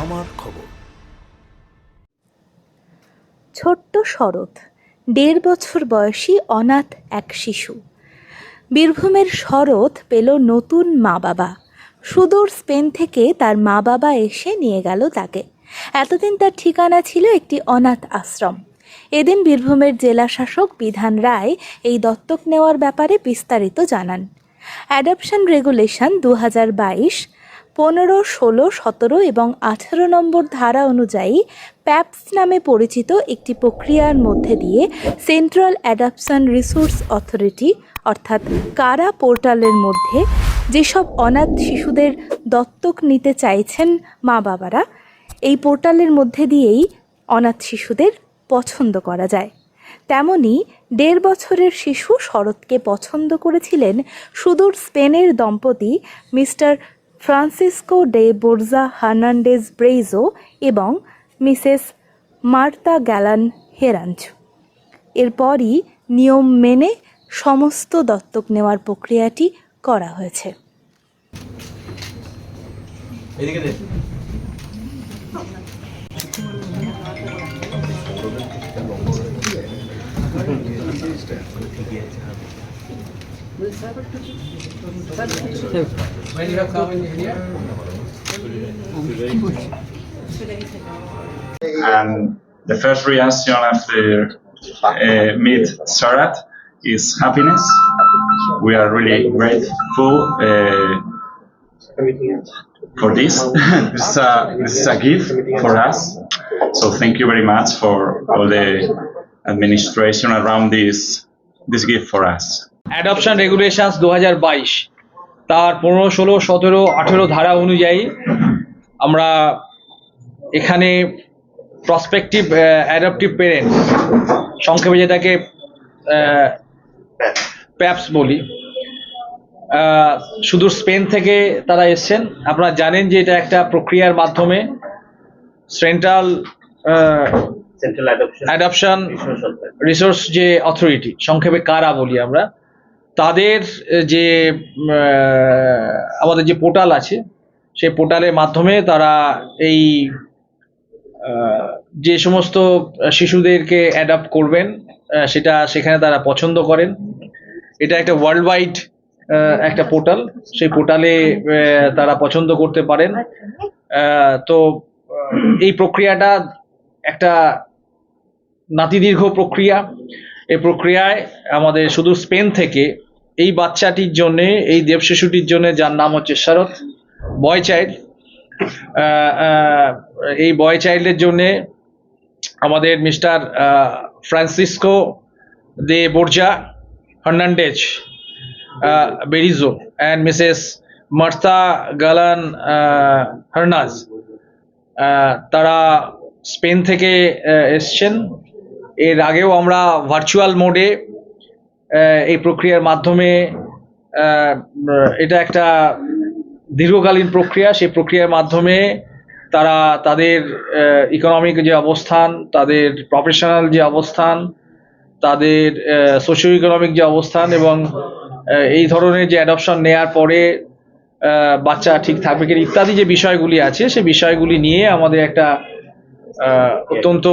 আমার খবর। ছোট্ট শরৎ, দেড় বছর বয়সী অনাথ এক শিশু। বীরভূমের শরৎ পেল নতুন মা বাবা সুদূর স্পেন থেকে তার মা বাবা এসে নিয়ে গেল তাকে। এতদিন তার ঠিকানা ছিল একটি অনাথ আশ্রম। এদিন বীরভূমের জেলা শাসক বিধান রায় এই দত্তক নেওয়ার ব্যাপারে বিস্তারিত জানান। অ্যাডপশন রেগুলেশন দু হাজার বাইশ পনেরো, ষোলো, সতেরো এবং আঠেরো নম্বর ধারা অনুযায়ী প্যাপস নামে পরিচিত একটি প্রক্রিয়ার মধ্যে দিয়ে সেন্ট্রাল অ্যাডাপশন রিসোর্স অথরিটি, অর্থাৎ কারা পোর্টালের মধ্যে যেসব অনাথ শিশুদের দত্তক নিতে চাইছেন মা বাবারা, এই পোর্টালের মধ্যে দিয়েই অনাথ শিশুদের পছন্দ করা যায়। তেমনি দেড় বছরের শিশু শরৎকে পছন্দ করেছিলেন সুদূর স্পেনের দম্পতি mister Francisco de Borja Hernandez Brezo এবং মিসেস মার্তা গ্যালান হেরাঞ্জ। এরপরই নিয়ম মেনে সমস্ত দত্তক নেওয়ার প্রক্রিয়াটি করা হয়েছে। এদিকে When you have come in and the first reaction after uh, meet Sarat is happiness. We are really grateful uh, for this. this, is a, this is a gift for us. So thank you very much for all the administration around this this gift for us. Adoption regulations দু হাজার বাইশ। তার পনেরো ষোলো সতেরো আঠেরো ধারা অনুযায়ী আমরা এখানে প্রসপেক্টিভ অ্যাডাপটিভ পেরেন্ট সংক্ষেপে যেটাকে প্যাপস বলি শুধু স্পেন থেকে তারা এসছেন। আপনারা জানেন যে এটা একটা প্রক্রিয়ার মাধ্যমে সেন্ট্রাল অ্যাডপশন রিসোর্স যে অথরিটি সংক্ষেপে কারা বলি আমরা তাদের যে আমাদের যে পোর্টাল আছে, সেই পোর্টালের মাধ্যমে তারা এই যে সমস্ত শিশুদেরকে অ্যাডাপ্ট করবেন সেটা সেখানে তারা পছন্দ করেন। এটা একটা ওয়ার্ল্ড ওয়াইড একটা পোর্টাল। সেই পোর্টালে তারা পছন্দ করতে পারেন। তো, এই প্রক্রিয়াটা একটা নাতিদীর্ঘ প্রক্রিয়া। এই প্রক্রিয়ায় আমাদের শুধু স্পেন থেকে এই বাচ্চাটির জন্য, এই দেব শিশুটির জন্য যার নাম হচ্ছে শরৎ, বয় চাইল্ড এই বয় চাইল্ডের জন্যে আমাদের mister Francisco de Borja Hernandez Brezo and Mrs Marta Galan Hernaz তারা স্পেন থেকে এসছেন। এর আগেও আমরা ভার্চুয়াল মোডে এই প্রক্রিয়ার মাধ্যমে এটা একটা দীর্ঘকালীন প্রক্রিয়া। সেই প্রক্রিয়ার মাধ্যমে তারা তাদের ইকোনমিক যে অবস্থান, তাদের প্রফেশনাল যে অবস্থান, তাদের সোশিও ইকোনমিক যে অবস্থান এবং এই ধরনের যে অ্যাডপশন নেয়ার পরে বাচ্চা ঠিক থাকবে কিনা ইত্যাদি যে বিষয়গুলি আছে, সে বিষয়গুলি নিয়ে আমাদের একটা অত্যন্ত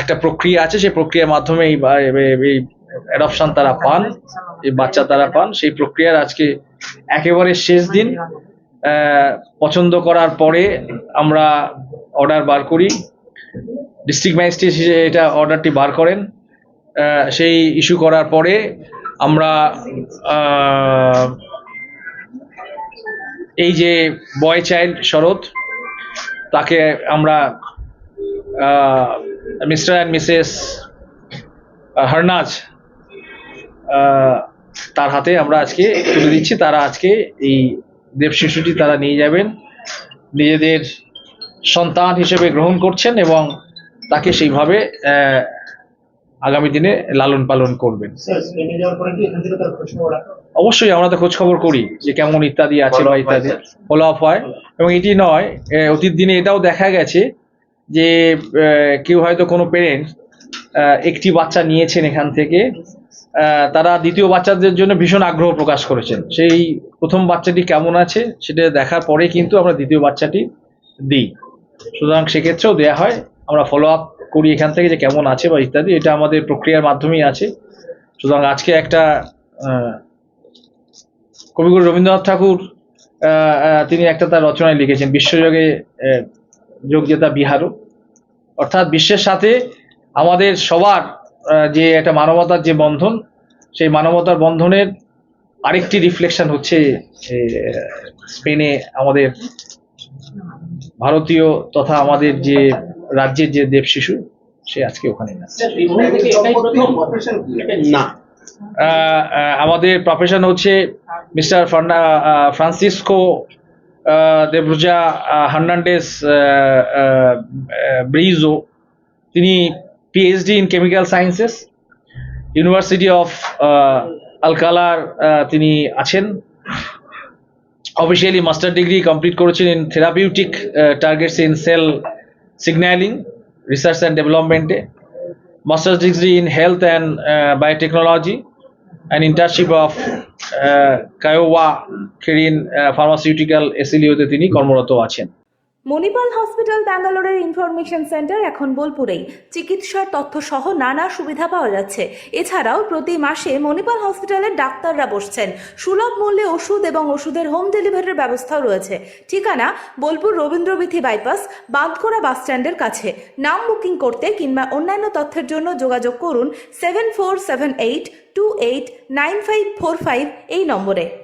একটা প্রক্রিয়া আছে, সেই প্রক্রিয়ার মাধ্যমে এই অ্যাডপশন তারা পান, এই বাচ্চা তারা পান। সেই প্রক্রিয়ার আজকে একেবারে শেষ দিন। পছন্দ করার পরে আমরা অর্ডার বার করি। ডিস্ট্রিক্ট ম্যাজিস্ট্রেট এটা অর্ডারটি বার করেন। সেই ইস্যু করার পরে আমরা এই যে বয় চাইল্ড শরৎ, তাকে আমরা মিস্টার অ্যান্ড মিসেস হারনাজ তার হাতে আমরা আজকে তুলে দিচ্ছি। তারা আজকে এই দেব শিশুটি তারা নিয়ে যাবেন। নিজেদের সন্তান হিসেবে গ্রহণ করছেন এবং তাকে সেইভাবে আগামী দিনে লালন পালন করবেন। অবশ্যই আমরা তো খোঁজ খবর করি যে কেমন ইত্যাদি আছে বা হয়, ইত্যাদি। ফলো আপ হয়। এবং এটি নয় অতীত দিনে এটাও দেখা গেছে যে কেউ হয়তো কোনো পেরেন্ট একটি বাচ্চা নিয়েছেন এখান থেকে তারা দ্বিতীয় বাচ্চাদের জন্য ভীষণ আগ্রহ প্রকাশ করেছেন। সেই প্রথম বাচ্চাটি কেমন আছে, সেটা দেখার পরে কিন্তু আমরা দ্বিতীয় বাচ্চাটি দিই। সুতরাং সেক্ষেত্রেও দেওয়া হয়, আমরা ফলো আপ করি এখান থেকে যে কেমন আছে বা ইত্যাদি, এটা আমাদের প্রক্রিয়ার মাধ্যমেই আছে। সুতরাং আজকে একটা কবিগুরু রবীন্দ্রনাথ ঠাকুর তিনি একটা তার রচনায় লিখেছেন, বিশ্বযোগে যোগ্যতা বিহারও অর্থাৎ বিশ্বের সাথে আমাদের সবার যে একটা মানবতার যে বন্ধন সেই মানবতার বন্ধনের আরেকটি রিফ্লেকশন হচ্ছে স্পেনে আমাদের ভারতীয় তথা আমাদের যে রাজ্যের যে দেব শিশু সে আজকে ওখানে না। আমাদের প্রফেশন হচ্ছে Mister Francisco de Borja Hernandez Brezo, তিনি PhD in chemical sciences university of আলকালার তিনি আছেন। অফিসিয়ালি মাস্টার ডিগ্রি কমপ্লিট করেছেন in therapeutic targets in cell signaling research and ডেভেলপমেন্টে master's degree in health and biotechnology and an internship Kyowa Kirin pharmaceutical এসিলিওতে তিনি কর্মরত আছেন। Manipal hospital, ব্যাঙ্গালোরের information centre এখন বোলপুরেই। চিকিৎসার তথ্য সহ নানা সুবিধা পাওয়া যাচ্ছে। এছাড়াও প্রতি মাসে মণিপাল হসপিটালের ডাক্তাররা বসছেন। সুলভ মূল্যে ওষুধ এবং ওষুধের হোম ডেলিভারির ব্যবস্থাও রয়েছে। ঠিকানা, বোলপুর রবীন্দ্রবিথি বাইপাস, বাঁধকোড়া বাস স্ট্যান্ডের কাছে। নাম বুকিং করতে কিংবা অন্যান্য তথ্যের জন্য যোগাযোগ করুন seven four seven eight two eight nine five four five এই নম্বরে।